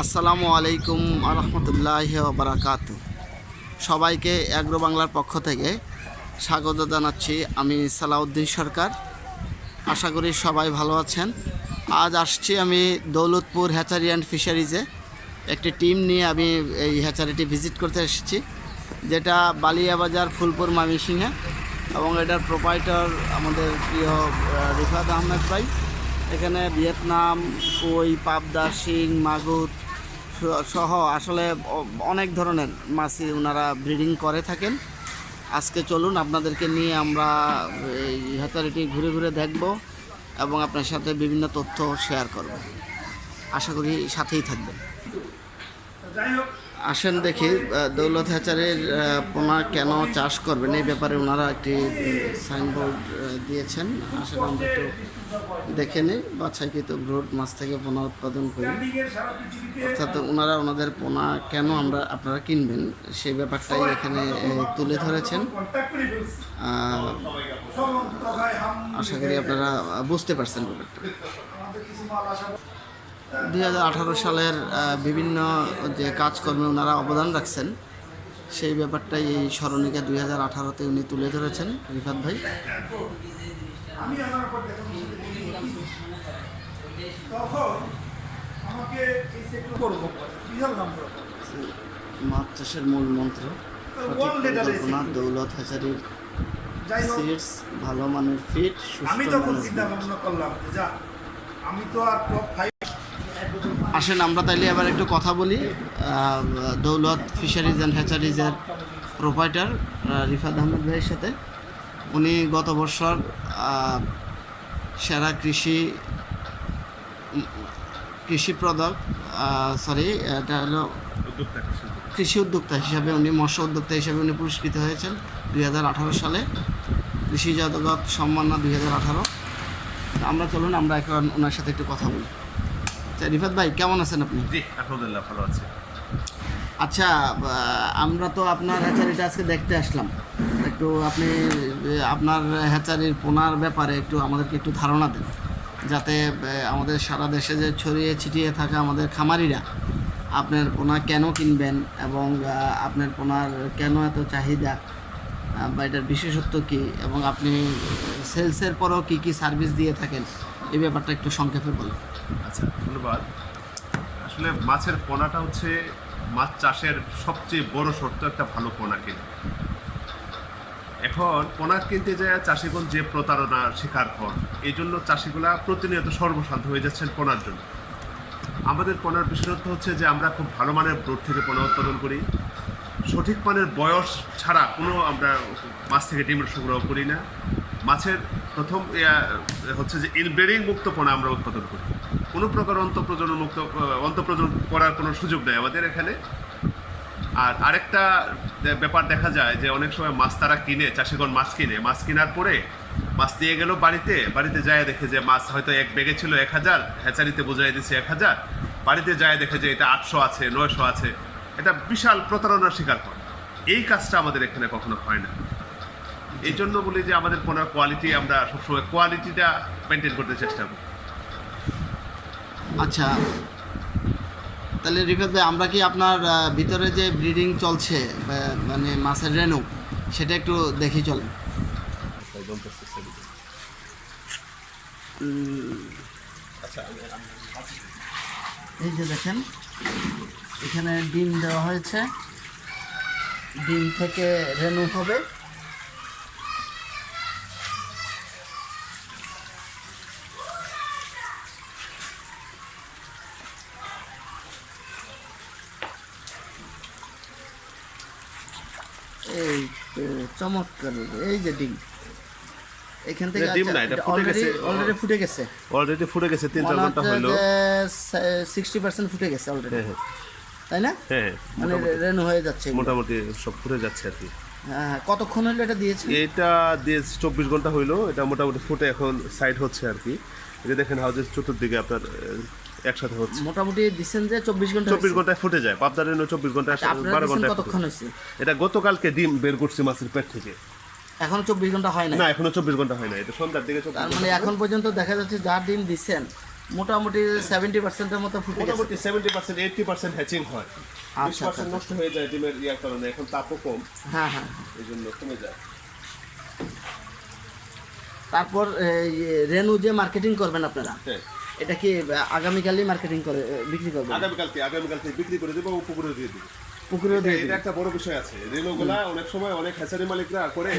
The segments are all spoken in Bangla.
আসসালামু আলাইকুম আরহামতুল্লাহ বারাকাত সবাইকে অ্যাগ্রো বাংলার পক্ষ থেকে স্বাগত জানাচ্ছি আমি সালাউদ্দিন সরকার। আশা করি সবাই ভালো আছেন। আজ আসছি আমি দৌলতপুর হ্যাচারি অ্যান্ড ফিশারিজে। একটি টিম নিয়ে আমি এই হ্যাচারিটি ভিজিট করতে এসেছি, যেটা বালিয়াবাজার ফুলপুর মামিসিংহে এবং এটার প্রোপাইটার আমাদের প্রিয় রিফাত আহমেদ ভাই। এখানে ভিয়েতনাম কই পাবদা, শিং, মাগুর সহ আসলে অনেক ধরনের মাছই ওনারা ব্রিডিং করে থাকেন। আজকে চলুন আপনাদেরকে নিয়ে আমরা এই হ্যাচারিটি ঘুরে ঘুরে দেখব এবং আপনার সাথে বিভিন্ন তথ্য শেয়ার করব। আশা করি সাথেই থাকবেন। আসেন দেখি দৌলত হ্যাচারির পোনা কেন চাষ করবেন? এই ব্যাপারে ওনারা একটি সাইনবোর্ড দিয়েছেন। আসলে আমরা একটু দেখে নিই। বাছাইকৃত ব্রোড মাছ থেকে পোনা উৎপাদন করি। অর্থাৎ ওনারা ওনাদের পোনা কেন আমরা, আপনারা কিনবেন? সেই ব্যাপারটাই এখানে তুলে ধরেছেন। আশা করি আপনারা বুঝতে পারছেন ব্যাপারটা। দুই হাজার আঠারো সালের বিভিন্ন যে কাজকর্মে ওনারা অবদান রাখছেন সেই ব্যাপারটাই এই স্মরণিকা দুই হাজার আঠারোতে উনি তুলে ধরেছেন রিফাত ভাই। মাছ চাষের মূল মন্ত্র. দৌলত যাই সিডস ভালো মানের ফিট সুস্থ আমি তখন চিন্তা ভাবনা করলাম যা আমি তো আর টপ ফাইভ আসেন আমরা তাইলে এবার একটু কথা বলি। দৌলত ফিশারিজ অ্যান্ড হ্যাচারিজের প্রোপাইটার রিফাত আহমেদ ভাইয়ের সাথে। উনি গত বছর সেরা কৃষি কৃষি প্রদক সরি এটা হলো কৃষি উদ্যোক্তা। হিসাবে উনি মৎস্য উদ্যোক্তা হিসাবে উনি পুরস্কৃত হয়েছেন দুই হাজার আঠারো সালে। কৃষি জগৎ সম্মাননা দুই হাজার আঠারো। আমরা চলুন আমরা এখন ওনার সাথে একটু কথা বলি। আচ্ছা রিফাত ভাই কেমন আছেন আপনি? জি আলহামদুলিল্লাহ ভালো আছি। আচ্ছা আমরা তো আপনার হ্যাচারিটা আজকে দেখতে আসলাম। একটু আপনি আপনার হ্যাচারির পোনার ব্যাপারে একটু আমাদেরকে একটু ধারণা দেন। যাতে আমাদের সারা দেশে যে ছড়িয়ে ছিটিয়ে থাকা আমাদের খামারিরা আপনার পোনা কেন কিনবেন এবং আপনার পোনার কেন এত চাহিদা? বা এটার বিশেষত্ব কী? এবং আপনি সেলসের পরেও কী কী সার্ভিস দিয়ে থাকেন? এই ব্যাপারটা একটু সংক্ষেপে বলুন আচ্ছা ধন্যবাদ। আসলে মাছের পোনাটা হচ্ছে মাছ চাষের সবচেয়ে বড় শর্ত একটা ভালো পোনা কিনা। এখন পোনা কিনতে যায় চাষিগণ যে প্রতারণার শিকার হন, এই জন্য চাষিগুলা প্রতিনিয়ত সর্বশান্ত হয়ে যাচ্ছেন পোনার জন্য। আমাদের পোনার বিশেষত্ব হচ্ছে যে আমরা খুব ভালো মানের ব্রোড থেকে পোনা উৎপাদন করি। সঠিক মানের বয়স ছাড়া কোনো আমরা মাছ থেকে ডিম সংগ্রহ করি না। মাছের প্রথম হচ্ছে যে ইনব্রিডিং মুক্ত পোনা আমরা উৎপাদন করি। কোনো প্রকার অন্তঃপ্রজনন মুক্ত আহ, অন্তঃপ্রজনন করার কোনো সুযোগ নেই আমাদের এখানে। আর আরেকটা ব্যাপার দেখা যায় যে অনেক সময় মাছ তারা কিনে চাষিগণ মাছ কিনে। মাছ কেনার পরে মাছ নিয়ে গেল বাড়িতে বাড়িতে যায় দেখে যে মাছ হয়তো এক বেগে ছিল এক হাজার হ্যাচারিতে বোঝাই দিচ্ছে এক হাজার। বাড়িতে যায় দেখে যে এটা আটশো আছে নয়শো আছে। এটা বিশাল প্রতারণার শিকার করে। এই কাজটা আমাদের এখানে কখনো হয় না। এই জন্য বলি যে আমাদের পণ্যের কোয়ালিটি আমরা সবসময় কোয়ালিটিটা মেনটেন করতে চেষ্টা করি। আচ্ছা তাহলে রিফাত ভাই, আমরা কি আপনার ভিতরে যে ব্রিডিং চলছে মানে মাছের রেনু সেটা একটু দেখি চলেন। এই যে দেখেন, এখানে ডিম দেওয়া হয়েছে। ডিম থেকে রেনু হবে। এই তো চমৎকার এই যে ডিম। এখান থেকে ডিম না, এটা ফুটে অলরেডি গেছে। অলরেডি ফুটে গেছে। অলরেডি ফুটে গেছে তিন চার ঘণ্টা হলো। সিক্সটি পার্সেন্ট ফুটে গেছে অলরেডি হ্যাঁ হ্যাঁ। তাই না? হ্যাঁ মানে রেনু হয়ে যাচ্ছে মোটামুটি সব ফুটে যাচ্ছে আর কি। হ্যাঁ হ্যাঁ। কতক্ষণ হলো এটা দিয়েছে এটা দিয়ে চব্বিশ ঘণ্টা হইল এটা মোটামুটি ফুটে এখন সাইড হচ্ছে আর কি। এটা দেখেন হাউজের চতুর্দিকে আপনার একসাথে হচ্ছে। মোটামুটি দিচ্ছেন যে চব্বিশ ঘণ্টা চব্বিশ ঘন্টায় ফুটে যায় পাবদার রেনো চব্বিশ ঘণ্টা আচ্ছা, বারো ঘন্টায় কতক্ষণ হয়েছে? এটা গতকালকে ডিম বের করছি মাছের পেট থেকে। এখনও চব্বিশ ঘণ্টা হয় না না এখনও চব্বিশ ঘণ্টা হয় না এটা সন্ধ্যার দিকে তার মানে এখন পর্যন্ত দেখা যাচ্ছে যা ডিম দিচ্ছেন মোটামুটি সেভেন্টি পার্সেন্টের মতো ফুটে মোটামুটি seventy percent eighty percent hatching হয়। বিশ আচ্ছা, পার্সেন্ট নষ্ট হয়ে যায় ডিমের ইয়ার কারণে এখন তাপও কম। হ্যাঁ হ্যাঁ এই জন্য কমে যায়। তারপর এই রেনু যে মার্কেটিং করবেন আপনারা হ্যাঁ। এটা কি আগামীকালই মার্কেটিং করে বিক্রি করবেন? আগামীকালকে আগামীকালকে বিক্রি করে দেবো ও পুকুরে দিয়ে দিবো। পুকুরেও দিয়ে এটা একটা বড় বিষয় আছে। অনেক সময় অনেক হ্যাচারি মালিকরা করে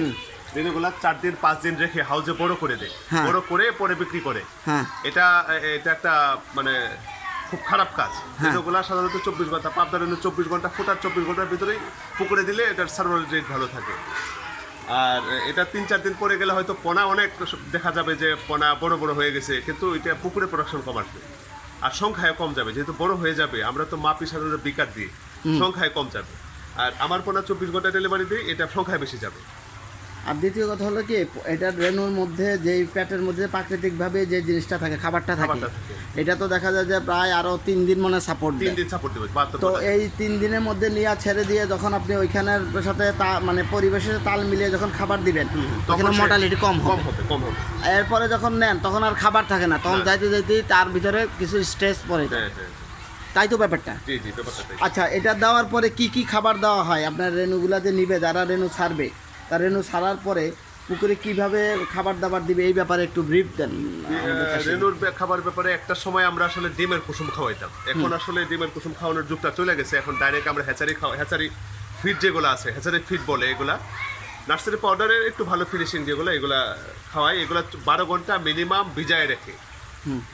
চার দিন পাঁচ দিন রেখে হাউজে বড় করে দেয়। হ্যাঁ। বড় করে পরে বিক্রি করে। হ্যাঁ। এটা এটা একটা মানে খুব খারাপ কাজ। রেনোগুলা সাধারণত চব্বিশ ঘণ্টা পাবদা চব্বিশ ঘণ্টা ফোটার চব্বিশ ঘণ্টার ভিতরেই পুকুরে দিলে এটার সার্ভার রেট ভালো থাকে। আর এটা তিন চার দিন পরে গেলে হয়তো পোনা অনেক দেখা যাবে যে পোনা বড় বড় হয়ে গেছে কিন্তু এটা পুকুরে প্রোডাকশন কম আসবে। আর সংখ্যায় কম যাবে যেহেতু বড় হয়ে যাবে আমরা তো মাপি সাধারণত বিকার দিই সংখ্যায় কম যাবে। আর আমার পোনা চব্বিশ ঘণ্টা ডেলিভারি দিই এটা সংখ্যায় বেশি যাবে। আর দ্বিতীয় কথা হলো কি এটা রেনুর মধ্যে যেই প্যাটের মধ্যে প্রাকৃতিকভাবে যে জিনিসটা থাকে খাবারটা থাকে এটা তো দেখা যায় যে প্রায় আরও তিন দিন মনে সাপোর্ট তিন দিন সাপোর্ট দেবে তো এই তিন দিনের মধ্যে নিয়ে ছেড়ে দিয়ে যখন আপনি ওইখানের সাথে তা মানে পরিবেশের তাল মিলিয়ে যখন খাবার দিবেন তখন মোটালিটি কম কম হবে কম হবে। এরপরে যখন নেন তখন আর খাবার থাকে না তখন যাইতে যাইতে তার ভিতরে কিছু স্ট্রেস পড়ে যায়। হ্যাঁ হ্যাঁ। তাই তো ব্যাপারটা? আচ্ছা এটা দেওয়ার পরে কি কি খাবার দেওয়া হয়? আপনার রেনুগুলা যে নিবে যারা রেনু ছাড়বে তার রেনু ছাড়ার পরে পুকুরে কীভাবে খাবার দাবার দিবে এই ব্যাপারে একটু ব্রিফ দেন। রেনুর খাবার ব্যাপারে একটা সময় আমরা আসলে ডিমের কুসুম খাওয়াইতাম। এখন আসলে ডিমের কুসুম খাওয়ানোর যুগটা চলে গেছে। এখন ডাইরেক্ট আমরা হ্যাচারি খাওয়া হ্যাচারি ফিড যেগুলো আছে হ্যাচারি ফিড বলে এগুলা নার্সারি পাউডারের একটু ভালো ফিনিশিং যেগুলো এগুলা খাওয়াই। এগুলা বারো ঘণ্টা মিনিমাম ভিজায় রেখে।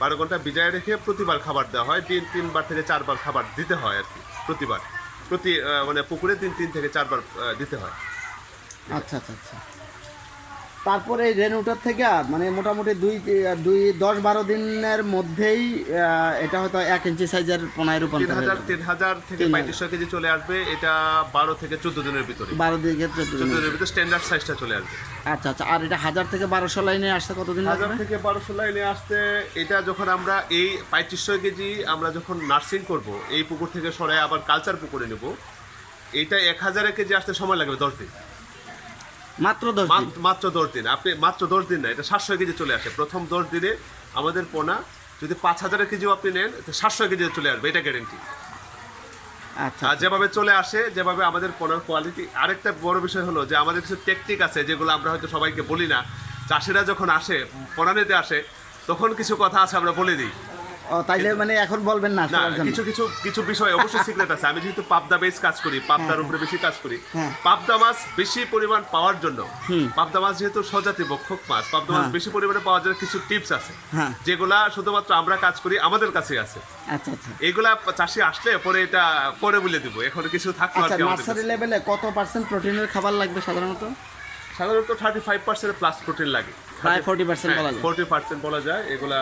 বারো ঘণ্টা ভিজায় রেখে প্রতিবার খাবার দেওয়া হয়। দিন তিনবার থেকে চারবার খাবার দিতে হয় আর কি প্রতিবার। প্রতি মানে পুকুরে তিন তিন থেকে চারবার দিতে হয়। আচ্ছা আচ্ছা আচ্ছা। তারপরে এই রেনুটার থেকে মানে মোটামুটি দুই দুই দশ বারো দিনের মধ্যেই এটা হয়তো এক ইঞ্চি সাইজের পোনায় রূপান্তর হাজার তিন হাজার থেকে পঁয়ত্রিশশো কেজি চলে আসবে এটা বারো থেকে চোদ্দ দিনের ভিতরে। বারো দিকে চোদ্দ চোদ্দ দিন দিনের ভিতরে। স্ট্যান্ডার্ড সাইজটা চলে আসবে। আচ্ছা আচ্ছা আর এটা হাজার থেকে বারোশো লাইনে আসতে কতদিন হাজার থেকে বারোশো লাইনে আসতে এটা যখন আমরা এই পঁয়ত্রিশশো কেজি আমরা যখন নার্সিং করব এই পুকুর থেকে সরাই আবার কালচার পুকুরে নেব এটা এক হাজারে কেজি আসতে সময় লাগবে দশ দিন। মাত্র দশ দিন। মাত্র দশ দিন। আপনি মাত্র দশ দিন না এটা সাতশো কেজি চলে আসে। প্রথম দশ দিনে আমাদের পোনা যদি পাঁচ হাজারের কেজিও আপনি নেন সাতশো কেজি চলে আসবে এটা গ্যারেন্টি আচ্ছা। যেভাবে চলে আসে যেভাবে আমাদের পোনার কোয়ালিটি আরেকটা বড় বিষয় হলো যে আমাদের কিছু টেকনিক আছে যেগুলো আমরা হয়তো সবাইকে বলি না। চাষিরা যখন আসে পড়া নিতে আসে তখন কিছু কথা আছে আমরা বলে দিই। তাইলে মানে এখন বলবেন না। কিছু কিছু কিছু বিষয় অবশ্যই সিক্রেট আছে। আমি যেহেতু পাবদা বেস কাজ করি পাবদার উপরে বেশি কাজ করি। হ্যাঁ। পাবদা মাছ বেশি পরিমাণ পাওয়ার জন্য। পাবদা মাছ যেহেতু সজাতি বক্ষক মাছ পাবদা মাছ হ্যাঁ। বেশি পরিমাণে পাওয়ার জন্য কিছু টিপস আছে। হ্যাঁ। যেগুলা শুধুমাত্র আমরা কাজ করি আমাদের কাছে আছে। আচ্ছা আচ্ছা। এগুলা চাষি আসলে পরে এটা পরে বলে দিব। এখন কিছু আর আচ্ছা নার্সারি লেভেলে কত পার্সেন্ট প্রোটিনের খাবার লাগবে সাধারণত? সাধারণত thirty five percent plus protein লাগে। প্রায় 40% বলা যায়। ফোর্টি পার্সেন্ট বলা যায় এগুলা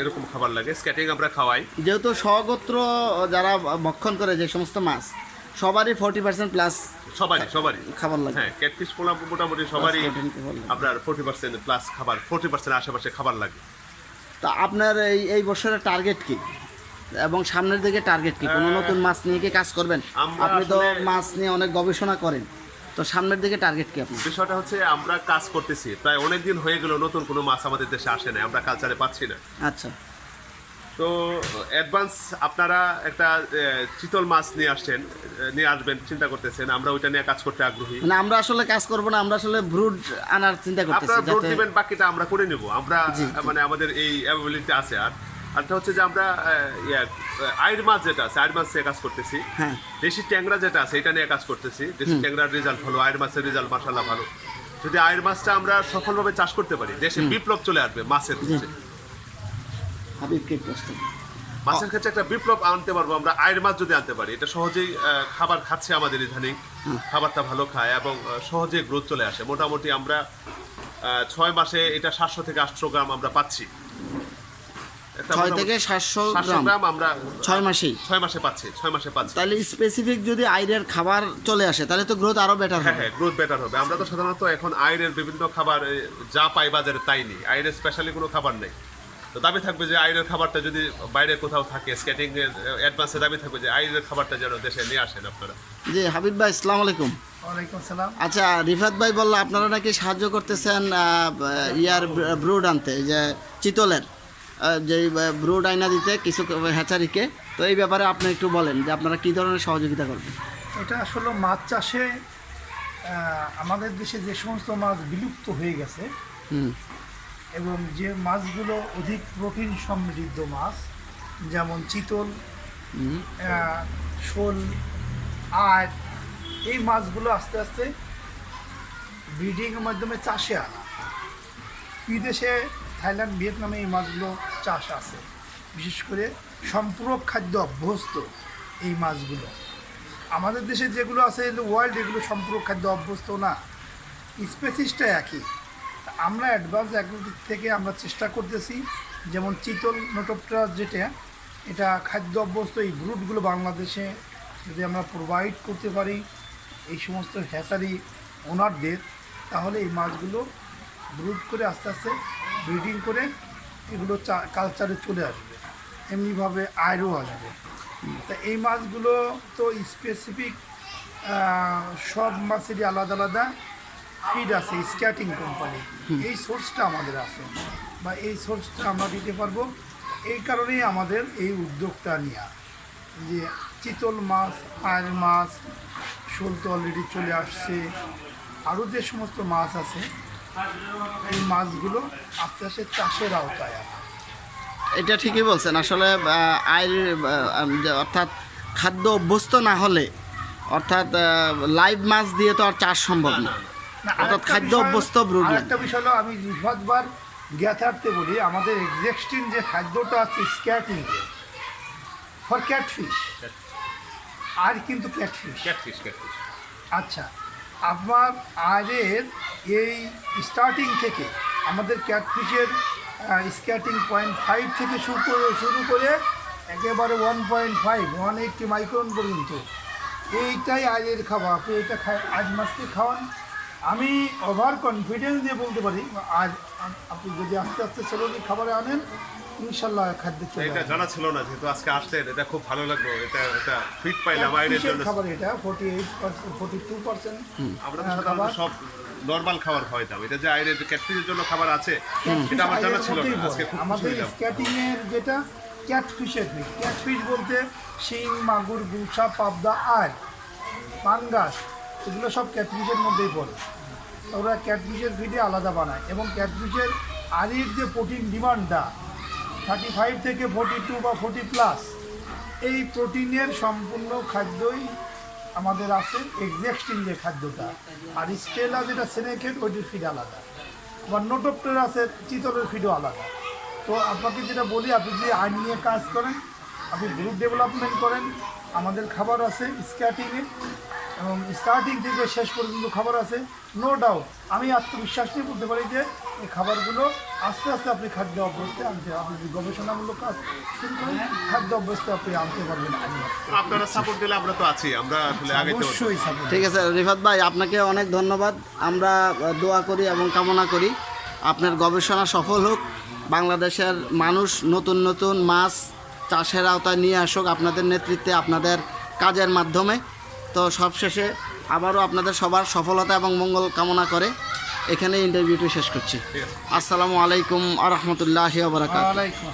এরকম খাবার লাগে। স্ক্যাটিং আমরা খাওয়াই। যেহেতু স্বগোত্র যারা ভক্ষণ করে যে সমস্ত মাছ সবারই ফোর্টি পার্সেন্ট প্লাস সবারই সবারই। খাবার লাগে। হ্যাঁ ক্যাটফিশ পোলা মোটামুটি সবারই। আপনার ফোর্টি পার্সেন্ট প্লাস খাবার ফোর্টি পার্সেন্ট আশেপাশে খাবার লাগে। তা আপনার এই এই বছরের টার্গেট কি? এবং সামনের দিকে টার্গেট কি? কোনো নতুন মাছ নিয়ে কি কাজ করবেন? আপনি তো মাছ নিয়ে অনেক গবেষণা করেন। তো সামনের দিকে টার্গেট কি আপনার? বিষয়টা হচ্ছে আমরা কাজ করতেছি প্রায় অনেক দিন হয়ে গেল নতুন কোনো মাছ আমাদের দেশে আসে না আমরা কালচারে পাচ্ছি না। আচ্ছা। তো অ্যাডভান্স আপনারা একটা চিতল মাছ নিয়ে আসছেন নিয়ে আসবেন চিন্তা করতেছেন আমরা ওইটা নিয়ে কাজ করতে আগ্রহী। মানে আমরা আসলে কাজ করব না আমরা আসলে ব্রুড আনার চিন্তা করতেছি আপনারা যাতে দিবেন বাকিটা আমরা করে নেব। আমরা মানে আমাদের এই অ্যাভেবিলিটি আছে আর আরটা হচ্ছে যে আমরা আইর মাছ যেটা আছে আইর মাছ নিয়ে কাজ করতেছি। হ্যাঁ। দেশি ট্যাংরা যেটা আছে এটা নিয়ে কাজ করতেছি। দেশি ট্যাংরার রেজাল্ট ভালো আয়ের মাছের রেজাল্ট মাসাল্লাহ ভালো। যদি আয়ের মাছটা আমরা সফলভাবে চাষ করতে পারি দেশে বিপ্লব চলে আসবে মাছের ক্ষেত্রে। মাছের ক্ষেত্রে একটা বিপ্লব আনতে পারব আমরা আয়ের মাছ যদি আনতে পারি এটা সহজেই খাবার খাচ্ছে আমাদের ইদানিং। খাবারটা ভালো খায় এবং আহ, সহজেই গ্রোথ চলে আসে। মোটামুটি আমরা ছয় মাসে এটা সাতশো থেকে আটশো গ্রাম আমরা পাচ্ছি। ছয় থেকে সাতশো গ্রাম। আমরা ছয় মাসেই। ছয় মাসে পাচ্ছি ছয় মাসে পাচ্ছি। তাহলে স্পেসিফিক যদি আইরের খাবার চলে আসে তাহলে তো গ্রোথ আরও বেটার হ্যাঁ হবে। হ্যাঁ গ্রোথ বেটার হবে। আমরা তো সাধারণত এখন আয়ের বিভিন্ন খাবার যা পাই বাজারে তাই নেই। আয়ের স্পেশালি কোনো খাবার নেই। তো দাবি থাকবে যে আয়ের খাবারটা যদি বাইরে কোথাও থাকে স্কেটিং এর অ্যাডভান্সে দাবি থাকবে যে আয়ের খাবারটা যেন দেশে নিয়ে আসেন আপনারা। জি হাবিব ভাই আসসালামু আলাইকুম। সালাম আচ্ছা রিফাত ভাই বলল আপনারা নাকি সাহায্য করতেছেন আহ, ইয়ার ব্রুড আনতে যে চিতলের। যেই ব্রুড আইনা দিতে কিছু হ্যাচারিকে তো এই ব্যাপারে আপনি একটু বলেন যে আপনারা কী ধরনের সহযোগিতা করবেন? এটা আসলে মাছ চাষে আমাদের দেশে যে সমস্ত মাছ বিলুপ্ত হয়ে গেছে এবং যে মাছগুলো অধিক প্রোটিন সমৃদ্ধ মাছ যেমন চিতল শোল আট এই মাছগুলো আস্তে আস্তে ব্রিডিংয়ের মাধ্যমে চাষে আনা। বিদেশে থাইল্যান্ড, ভিয়েতনামে এই মাছগুলো চাষ আছে। বিশেষ করে সম্পূরক খাদ্য অভ্যস্ত এই মাছগুলো। আমাদের দেশে যেগুলো আছে ওয়ার্ল্ড এগুলো সম্পূরক খাদ্য অভ্যস্ত না। স্পেসিসটা একই। আমরা অ্যাডভান্স অ্যাগ্রিটিক থেকে আমরা চেষ্টা করতেছি, যেমন চিতল নোটোপটা যেটা, এটা খাদ্য অভ্যস্ত, এই ব্রুটগুলো বাংলাদেশে যদি আমরা প্রোভাইড করতে পারি, এই সমস্ত হ্যাচারি ওনারদের তাহলে এই মাছগুলো ব্রুড করে আস্তে আস্তে ব্রিডিং করে এগুলো কালচারে চলে আসবে। এমনিভাবে আয়রও আসবে। তা এই মাছগুলো তো স্পেসিফিক সব মাছেরই আলাদা আলাদা ফিড আছে স্ক্যাটিং কোম্পানি এই সোর্সটা আমাদের আছে। বা এই সোর্সটা আমরা দিতে পারব। এই কারণেই আমাদের এই উদ্যোগটা নেওয়া যে চিতল মাছ আয়ের মাছ শোল তো অলরেডি চলে আসছে। আরও যে সমস্ত মাছ আছে এই মাছগুলো আস্তে আস্তে চাষের আওতায় এটা ঠিকই বলছেন। আসলে আয়ের অর্থাৎ খাদ্য অভ্যস্ত না হলে অর্থাৎ লাইভ মাছ দিয়ে তো আর চাষ সম্ভব না। অর্থাৎ খাদ্য অভ্যস্ত। আরেকটা বিষয় হলো আমি রিফাতবার জ্ঞাতার্থে বলি আমাদের এক্সিস্টিং যে খাদ্যটা আছে স্ক্যাটিং ফর ক্যাটফিশ আর কিন্তু ক্যাটফিশ। Catfish catfish. আচ্ছা আপনার আয়ের এই স্টার্টিং থেকে, আমাদের ক্যাটফিশের স্ক্যাটিং পয়েন্ট ফাইভ থেকে শুরু করে শুরু করে একেবারে one point five one eighty micron পর্যন্ত। এইটাই আয়ের খাবার, আপনি এটা খায়, আজ মাছকে খাওয়ান। আমি ওভার কনফিডেন্স দিয়ে বলতে পারি আজ আপনি যদি আস্তে আস্তে সেলোনি খাবারে আনেন ইনশাল্লাহ খাদ্য এটা জানা ছিল না যেহেতু আজকে আসলেন এটা খুব ভালো লাগল এটা এটা ফিট পাইলাম জন্য। খাবার এটা? Forty eight percent forty two percent আমরা তো সাধারণত সব নর্মাল খাবার এটা যে আইনের ক্যাটফিশের জন্য খাবার আছে এটা আমার জানা ছিল না আজকে খুব আমাদের স্ক্যাটিং এর যেটা ক্যাটফিশের ক্যাটফিশ বলতে শিং মাগুর গুলশা পাবদা আর পাঙ্গাস এগুলো সব ক্যাটফিশের মধ্যেই পড়ে। ওরা ক্যাটফিশের ফিডে আলাদা বানায় এবং ক্যাটফিশের আলির যে প্রোটিন ডিমান্ডটা থার্টি ফাইভ থেকে ফোর্টি টু বা ফোর্টি প্লাস এই প্রোটিনের সম্পূর্ণ খাদ্যই আমাদের আছে এক্সাক্টিং যে খাদ্যটা। আর স্টেলা যেটা সেনেকেট ওইটির ফিড আলাদা। আবার নোটোপ্টের আছে, চিতলের ফিডও আলাদা। তো আপনাকে যেটা বলি, আপনি যদি আইন নিয়ে কাজ করেন, আপনি গ্রুপ ডেভেলপমেন্ট করেন, আমাদের খাবার আছে স্ক্যাটিংয়ে এবং স্টার্টিং থেকে শেষ পর্যন্ত খাবার আছে নো ডাউট আমি আত্মবিশ্বাস নিয়ে বলতে পারি যে এই খাবারগুলো আস্তে আস্তে আপনি খাদ্য অভ্যস্তে আনতে আপনি যদি গবেষণামূলক কাজ শুরু করেন খাদ্য অভ্যস্তে আপনি আনতে পারবেন। আপনারা সাপোর্ট দিলে আমরা তো আছি আমরা আসলে আগে অবশ্যই ঠিক আছে রিফাত ভাই আপনাকে অনেক ধন্যবাদ। আমরা দোয়া করি এবং কামনা করি। আপনার গবেষণা সফল হোক বাংলাদেশের মানুষ নতুন নতুন মাছ চাষের আওতায় নিয়ে আসুক আপনাদের নেতৃত্বে আপনাদের কাজের মাধ্যমে। তো সবশেষে আবারও আপনাদের সবার সফলতা এবং মঙ্গল কামনা করে এখানে ইন্টারভিউটি শেষ করছি। আসসালামু আলাইকুম আ রহমতুল্লাহ